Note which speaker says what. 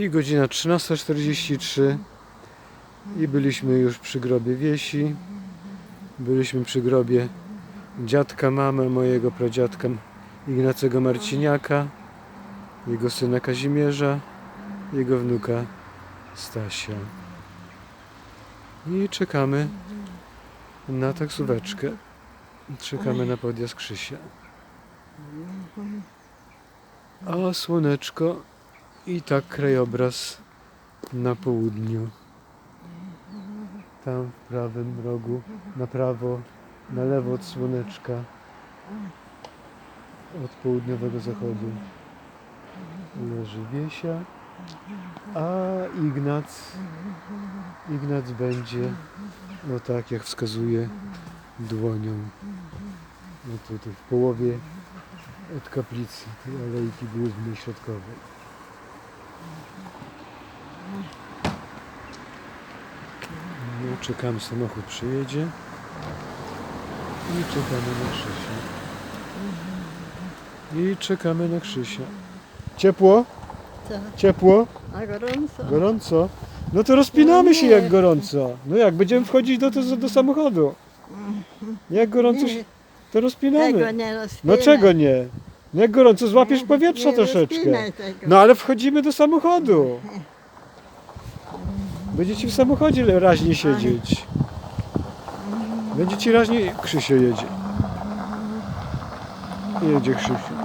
Speaker 1: I godzina 13.43 i byliśmy już przy grobie Wiesi. Byliśmy przy grobie dziadka mamy mojego pradziadka Ignacego Marciniaka, jego syna Kazimierza, jego wnuka Stasia. I czekamy na taksóweczkę. Czekamy na podjazd Krzysia. A słoneczko i tak krajobraz na południu. Tam w prawym rogu, na prawo, na lewo od słoneczka, od południowego zachodu leży Wiesia, a Ignac, Ignac będzie, no tak jak wskazuje dłonią, no tutaj w połowie od kaplicy, tej alejki głównej, środkowej. No, czekamy, samochód przyjedzie i czekamy na Krzysia. I czekamy na Krzysia. Ciepło?
Speaker 2: Co?
Speaker 1: Ciepło?
Speaker 2: A gorąco?
Speaker 1: Gorąco? No to rozpinamy się jak gorąco. No jak, będziemy wchodzić do, do, do samochodu. Jak gorąco się,
Speaker 2: Nie,
Speaker 1: to
Speaker 2: tego
Speaker 1: rozpinamy.
Speaker 2: nie rozpinaj.
Speaker 1: No czego nie? Nie gorąco, złapiesz powietrza troszeczkę. No ale wchodzimy do samochodu. Będzie ci w samochodzie le- raźniej siedzieć. Będzie ci raźniej... Krzysio jedzie. Jedzie Krzysio.